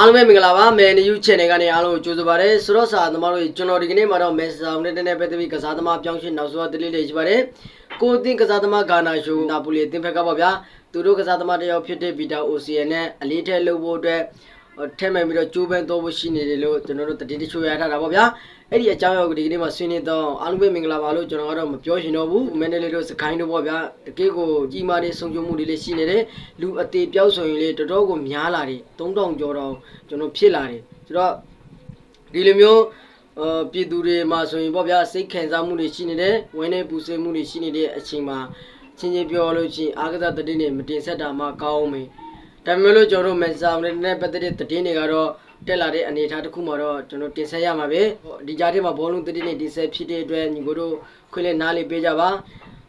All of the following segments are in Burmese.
အားလုံးပဲမင်္ဂလာပါမယ်နယူး channel ကနေအားလုံးကိုကြိုဆိုပါရစေဆိုတော့စာသမားတို့ကျွန်တော်ဒီကနေ့မှာတော့မယ်ဆောင်နဲ့တနေ့ပဲတပိကစားသမားပြောင်းရွှေ့နောက်ဆုံးတလေးလေးရှိပါတယ်ကိုအသင်းကစားသမားဂါနာရှိုးနာပိုလီအသင်းဘက်ကပါဗျာသူတို့ကစားသမားတယောက်ဖြစ်တဲ့ဗီတာအိုစီယန်နဲ့အလေးထဲလှုပ်ဖို့အတွက် ထဲမှန်ပြီးတော့ကျိုးပန်းတော့ဖို့ရှိနေတယ်လို့ကျွန်တော်တို့တတိတချို့ရထားတာပါဗျာအဲ့ဒီအကြောင်းအရာကိုဒီကနေ့မှာဆွေးနွေးတော့အားလုံးပဲမင်္ဂလာပါလို့ကျွန်တော်ကတော့မပြောရှင်တော့ဘူးမန်နယ်လေးတို့စကိုင်းတို့ပေါ့ဗျာတကယ်ကိုကြီးမားတဲ့ဆုံးရှုံးမှုတွေလည်းရှိနေတယ်လူအသေးပြောက်ဆိုရင်လေတော်တော်ကိုများလာတယ်3000ကျော်တော့ကျွန်တော်ဖြစ်လာတယ်ဆိုတော့ဒီလိုမျိုးအာပြည်သူတွေမှာဆိုရင်ပေါ့ဗျာစိတ်ခံစားမှုတွေရှိနေတယ်ဝင်းနေပူဆွေးမှုတွေရှိနေတဲ့အချိန်မှာချင်းချင်းပြောလို့ရှိရင်အာကစားတတိနဲ့မတင်ဆက်တာမှကောင်းမယ် ဒါပေမဲ့လို့ကျွန်တော်တို့မန်ဆောင်နဲ့ပတ်သက်တဲ့သတင်းတွေကတော့တက်လာတဲ့အနေအထားတစ်ခုမှာတော့ကျွန်တော်တင်ဆက်ရမှာပဲဟိုဒီကြားထဲမှာဘောလုံးသတင်းတွေတင်ဆက်ဖြစ်တဲ့အတွက်ညီကိုတို့ခွင့်လက်နားလေးပေးကြပါ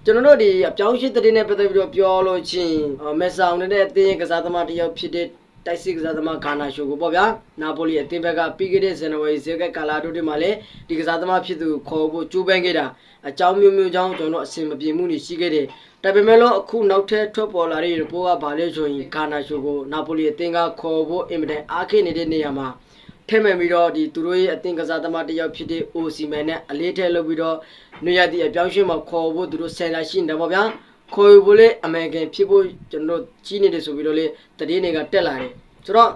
ကျွန်တော်တို့ဒီအပြောင်းအရွှေ့သတင်းနဲ့ပတ်သက်ပြီးတော့ပြောလို့ချင်းမန်ဆောင်နဲ့အသင်းကစားသမားတစ်ယောက်ဖြစ်တဲ့ တိုက်စစ်ကစားသမားဂါနာရှိုကိုပေါ့ဗျာနာပိုလီအသင်းဘက်ကပြီးခဲ့တဲ့ဇန်နဝါရီဇက်ကကာလာတိုတွေမှာလည်းဒီကစားသမားဖြစ်သူခေါ်ဖို့ကြိုးပမ်းခဲ့တာအကြောင်းမျိုးမျိုးကြောင့်ကျွန်တော်အဆင်မပြေမှုတွေရှိခဲ့တယ်ဒါပေမဲ့လို့အခုနောက်ထပ်ထွက်ပေါ်လာတဲ့ report ကဘာလဲဆိုရင်ဂါနာရှိုကိုနာပိုလီအသင်းကခေါ်ဖို့အင်မတန်အားခေနေတဲ့နေရာမှာထဲ့မှန်ပြီးတော့ဒီသူတို့ရဲ့အသင်းကစားသမားတစ်ယောက်ဖြစ်တဲ့ Osimhen နဲ့အလေးထဲလုပ်ပြီးတော့နေရာဒီအပြောင်းအရွှေ့မှာခေါ်ဖို့သူတို့ဆန်လာရှိနေတယ်ပေါ့ဗျာ ခေါ်ဖို့လေအမေရိကန်ဖြစ်ဖို့ကျွန်တော်တို့ကြီးနေတယ်ဆိုပြီးတော့လေတတိတွေကတက်လာတယ်ဆိုတော့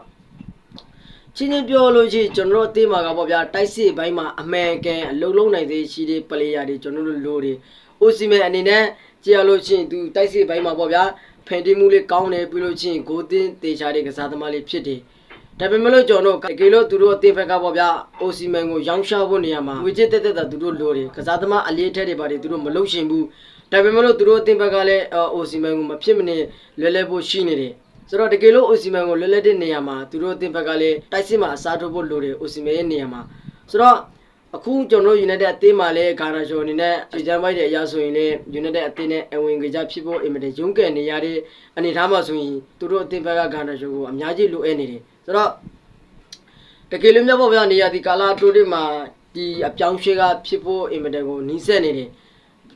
ချင်းချင်းပြောလို့ရှိရင်ကျွန်တော်တို့အသင်းမှာကပေါ့ဗျာတိုက်စစ်ဘိုင်းမှာအမှန်ကန်အလုံးလုံးနိုင်သေးရှိတဲ့ပလေယာတွေကျွန်တော်တို့လိုတယ်။အိုစီမန်အနေနဲ့ကြည့်ရလို့ရှိရင်သူတိုက်စစ်ဘိုင်းမှာပေါ့ဗျာဖန်တီးမှုလေးကောင်းတယ်ပြီးလို့ရှိရင်ဂိုးသင်းတေချာတဲ့ကစားသမားလေးဖြစ်တယ်။ ဒါပေမဲ့လို့ကျွန်တော်တို့တကယ်လို့သူတို့အသင်းဘက်ကပေါ့ဗျာအိုစီမန်ကိုရောင်းချဖို့နေရာမှာငွေကြေးတက်တက်တာသူတို့လိုတယ်။ကစားသမားအလေးထက်တွေပါတယ်သူတို့မလုပ်ရှင်ဘူး။ဒါပေမဲ့လို့သူတို့အသင်းဘက်ကလည်းအိုစီမန်ကိုမဖြစ်မနေလွယ်လွယ်ဖို့ရှိနေတယ်။ဆိုတော့တကယ်လို့အိုစီမန်ကိုလွတ်လပ်တဲ့နေရာမှာသူတို့အသင်းဘက်ကလည်းတိုက်စစ်မှာအစားထိုးဖို့လိုတယ်အိုစီမန်ရဲ့နေရာမှာဆိုတော့အခုကျွန်တော် United အသင်းမှာလည်းဂါနာရှောအနေနဲ့ဂျီဂျန်ဘိုက်တဲ့အရာဆိုရင်လည်း United အသင်းနဲ့အဝင်ကြဖြစ်ဖို့အင်မတန်ရုန်းကန်နေရတဲ့အနေအထားမှာဆိုရင်သူတို့အသင်းဘက်ကဂါနာရှောကိုအများကြီးလိုအပ်နေတယ် ဆိုတော့တကယ်လို့မြတ်ဖို့ဗျာနေရာဒီကာလာတိုးတွေမှာဒီအပြောင်းရွှေ့ကဖြစ်ဖို့အင်မတန်ကိုနီးစပ်နေတယ်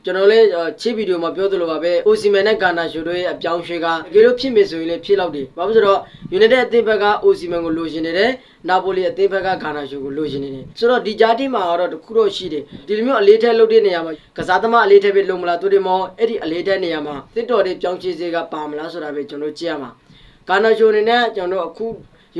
ကျွန်တော်လည်းချစ်ဗီဒီယိုမှာပြောသလိုပါပဲအိုစီမန်နဲ့ဂါနာရှိုတို့ရဲ့အပြောင်းရွှေ့ကတကယ်လို့ဖြစ်မယ်ဆိုရင်လည်းဖြစ်လောက်တယ်။ဘာဖြစ်လို့ဆိုတော့ United အသင်းဘက်ကအိုစီမန်ကိုလိုချင်နေတယ်။နာပိုလီအသင်းဘက်ကဂါနာရှိုကိုလိုချင်နေတယ်။ဆိုတော့ဒီကြားတီမှာတော့တခုတော့ရှိတယ်။ဒီလိုမျိုးအလေးထက်လုပ်တဲ့နေရာမှာကစားသမားအလေးထက်ပဲလုံမလားသူတွေမောအဲ့ဒီအလေးထက်နေရာမှာတစ်တော်တွေပြောင်းချစေကပါမလားဆိုတာပဲကျွန်တော်ကြည့်ရမှာ။ဂါနာရှိုအနေနဲ့ကျွန်တော်အခု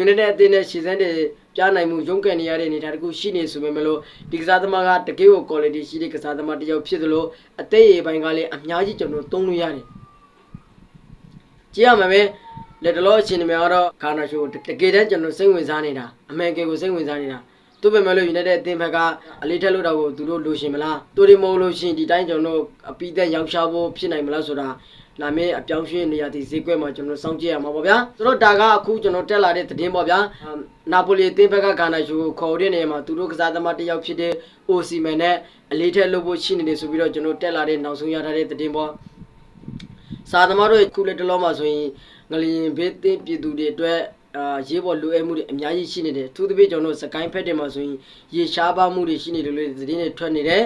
United အသင်းနဲ့ရှီစန်းတွေပြနိုင်မှုရုန်းကန်နေရတဲ့အနေအထားတစ်ခုရှိနေဆိုပေမဲ့လို့ဒီကစားသမားကတကယ်ကို quality ရှိတဲ့ကစားသမားတစ်ယောက်ဖြစ်သလိုအသက်အရွယ်ပိုင်းကလည်းအများကြီးကျွန်တော်သုံးလို့ရတယ်။ကြည့်ရမှာပဲလက်တလောအချိန်တွေမှာတော့ခါနာရှိုးတကယ်တမ်းကျွန်တော်စိတ်ဝင်စားနေတာအမှန်ကယ်ကိုစိတ်ဝင်စားနေတာ သူ့ပေမဲ့လို့ United အသင်းဘက်ကအလေးထက်လို့တော့ကိုသူတို့လိုရှင်မလားသူတွေမဟုတ်လို့ရှိရင်ဒီတိုင်းကျွန်တော်တို့အပီးသက်ရောက်ရှာဖို့ဖြစ်နိုင်မလားဆိုတာလာမယ့်အပြောင်းရွှေ့နေရာဒီဈေးကွက်မှာကျွန်တော်စောင့်ကြည့်ရမှာပေါ့ဗျာဆိုတော့ဒါကအခုကျွန်တော်တက်လာတဲ့သတင်းပေါ့ဗျာနာပိုလီအသင်းဘက်ကဂါနာရှိုးကိုခေါ်တဲ့နေရာမှာသူတို့ကစားသမားတစ်ယောက်ဖြစ်တဲ့အိုစီမန်နဲ့အလေးထက်လို့ဖို့ရှိနေတယ်ဆိုပြီးတော့ကျွန်တော်တက်လာတဲ့နောက်ဆုံးရထားတဲ့သတင်းပေါ့စာသမားတို့ခုလက်တလုံးမှာဆိုရင်ငလျင်ဘေးသင်းပြည်သူတွေအတွက် အာရေးပေါ်လိုအပ်မှုတွေအများကြီးရှိနေတယ်အထူးသဖြင့်ကျွန်တော်တို့စကိုင်းဖက်တွေမှာဆိုရင်ရေရှားပါမှုတွေရှိနေတယ်လို့သတင်းတွေထွက်နေတယ်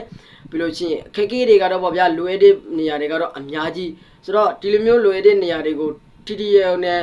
ပြီးလို့ရှိရင်အခက်အခဲတွေကတော့ပေါ့ဗျာလိုအပ်တဲ့နေရာတွေကတော့အများကြီးဆိုတော့ဒီလိုမျိုးလိုအပ်တဲ့နေရာတွေကိုတီတီရဲနဲ့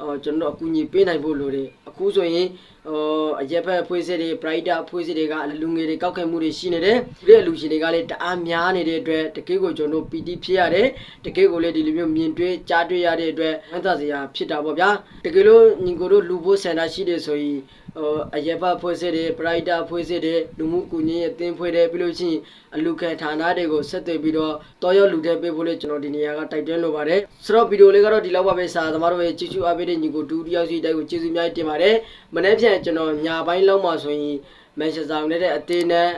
အော်ကျွန်တော်တို့အကူအညီပေးနိုင်ဖို့လိုတယ် အခုဆိုရင်ဟိုအရက်ဖက်ဖွေးစစ်တွေ brighter ဖွေးစစ်တွေကလူငယ်တွေကောက်ခံမှုတွေရှိနေတယ်ဒီတဲ့လူရှင်တွေကလည်းတအားများနေတဲ့အတွက်တကယ့်ကိုကျွန်တော်တို့ PT ဖြစ်ရတယ်တကယ့်ကိုလည်းဒီလိုမျိုးမြင်တွေ့ကြားတွေ့ရတဲ့အတွက်ဝမ်းသာစရာဖြစ်တာပေါ့ဗျာတကယ်လို့ညီကိုတို့လူဖို့စင်တာရှိတယ်ဆိုရင်ဟိုအရက်ဖက်ဖွေးစစ်တွေ brighter ဖွေးစစ်တွေလူမှုကူညီရေးအသင်းဖွဲ့တယ်ပြီးလို့ရှိရင်အလူခံဌာနတွေကိုဆက်သွယ်ပြီးတော့တော်ရောလူတဲ့ပေးဖို့လေကျွန်တော်ဒီနေရာကတိုက်တွန်းလိုပါတယ်ဆိုတော့ဗီဒီယိုလေးကတော့ဒီလောက်ပါပဲစာသမားတို့ရဲ့ကြည့်ချူအားပေးတဲ့ညီကိုဒူတယောက်စီတိုက်ကိုကျေးဇူးများတင်ပါတယ်ပါတယ်မနေ့ပြန်ကျွန်တော်ညာပိုင်းလောက်မှဆိုရင်မန်ချက်စတာယူနိုက်တက်အသေးနဲ့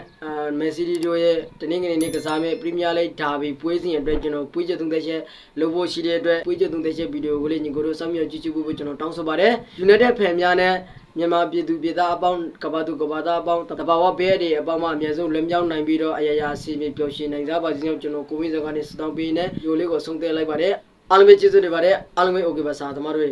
မန်စီးတီးတို့ရဲ့တနင်္ဂနွေနေ့ကစားမယ့်ပရီးမီးယားလိဂ်ဒါဘီပွဲစဉ်အတွက်ကျွန်တော်ပွေးချက်သုံးသက်ချက်လုပ်ဖို့ရှိတဲ့အတွက်ပွေးချက်သုံးသက်ချက်ဗီဒီယိုကိုလည်းညီကိုတို့စောင့်မျှော်ကြည့်ကြည့်ဖို့ကျွန်တော်တောင်းဆိုပါတယ်ယူနိုက်တက်ဖန်များနဲ့မြန်မာပြည်သူပြည်သားအပေါင်းကဘာသူကဘာသားအပေါင်းတဘာဝဘေးတွေအပေါင်းမှအမြဲဆုံးလွန်မြောက်နိုင်ပြီးတော့အရာရာအစီအမံပျော်ရွှင်နိုင်ကြပါစေလို့ကျွန်တော်ကိုမင်းစကားနဲ့စတောင်းပေးနေရိုလေးကိုဆုံးသက်လိုက်ပါတယ်အားလုံးပဲကျေးဇူးတင်ပါတယ်အားလုံးပဲ okay ပါစာသမားတို့